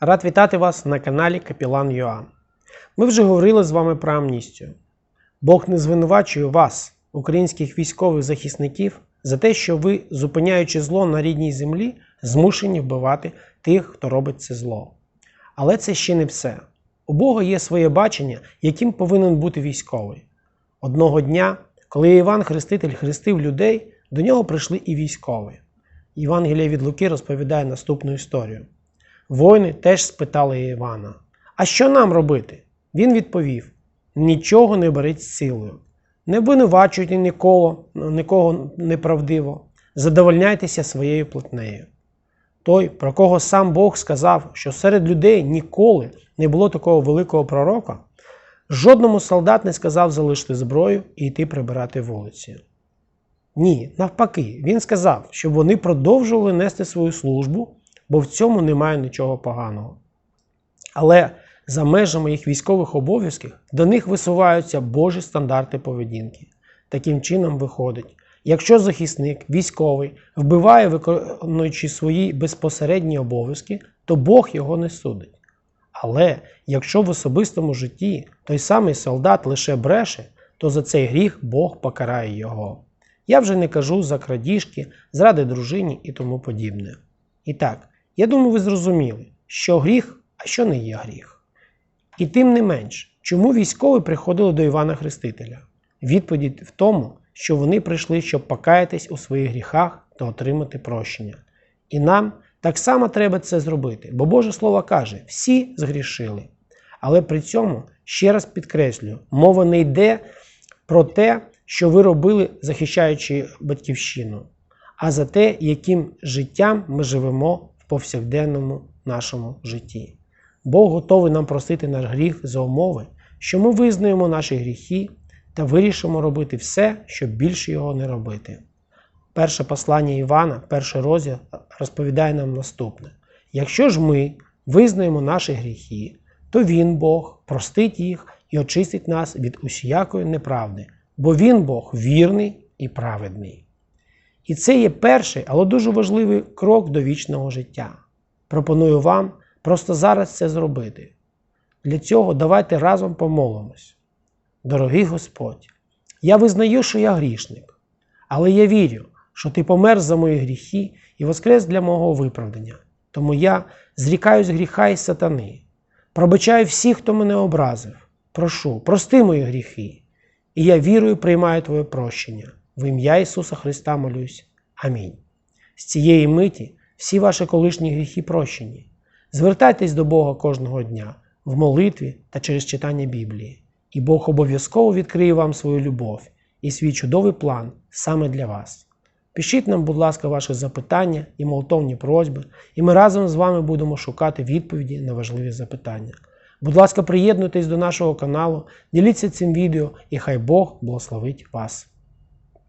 Рад вітати вас на каналі Капілан Юа. Ми вже говорили з вами про амністію. Бог не звинувачує вас, українських військових захисників, за те, що ви, зупиняючи зло на рідній землі, змушені вбивати тих, хто робить це зло. Але це ще не все. У Бога є своє бачення, яким повинен бути військовий. Одного дня, коли Іван Хреститель хрестив людей, до нього прийшли і військові. Євангелія від Луки розповідає наступну історію. Воїни теж спитали Івана: А що нам робити? Він відповів: Нічого не беріть з силою. Не обвинувачуйте нікого, нікого неправдиво, задовольняйтеся своєю платнею. Той, про кого сам Бог сказав, що серед людей ніколи не було такого великого пророка, жодному солдат не сказав залишити зброю і йти прибирати вулиці. Ні, навпаки, він сказав, щоб вони продовжували нести свою службу, бо в цьому немає нічого поганого. Але за межами їх військових обов'язків до них висуваються Божі стандарти поведінки. Таким чином виходить, якщо захисник, військовий, вбиває, виконуючи свої безпосередні обов'язки, то Бог його не судить. Але якщо в особистому житті той самий солдат лише бреше, то за цей гріх Бог покарає його. Я вже не кажу за крадіжки, зради дружині і тому подібне. І так, я думаю, ви зрозуміли, що гріх, а що не є гріх. І тим не менш, чому військові приходили до Івана Хрестителя? Відповідь в тому, що вони прийшли, щоб покаятись у своїх гріхах та отримати прощення. І нам так само треба це зробити, бо Боже Слово каже: всі згрішили. Але при цьому, ще раз підкреслюю, мова не йде про те, що ви робили, захищаючи батьківщину, а за те, яким життям ми живемо повсякденному нашому житті. Бог готовий нам простити наш гріх за умови, що ми визнаємо наші гріхи та вирішимо робити все, щоб більше його не робити. Перше послання Івана, перший розділ, розповідає нам наступне: якщо ж ми визнаємо наші гріхи, то Він, Бог, простить їх і очистить нас від усіякої неправди, бо Він Бог вірний і праведний. І це є перший, але дуже важливий крок до вічного життя. Пропоную вам просто зараз це зробити. Для цього давайте разом помолимось. Дорогий Господь, я визнаю, що я грішник, але я вірю, що Ти помер за мої гріхи і воскрес для мого виправдання. Тому я зрікаюсь гріха і сатани, пробачаю всіх, хто мене образив. Прошу, прости мої гріхи, і я вірою приймаю Твоє прощення. В ім'я Ісуса Христа молюсь. Амінь. З цієї миті всі ваші колишні гріхи прощені. Звертайтесь до Бога кожного дня в молитві та через читання Біблії, і Бог обов'язково відкриє вам свою любов і свій чудовий план саме для вас. Пишіть нам, будь ласка, ваші запитання і молитовні просьби, і ми разом з вами будемо шукати відповіді на важливі запитання. Будь ласка, приєднуйтесь до нашого каналу, діліться цим відео і хай Бог благословить вас.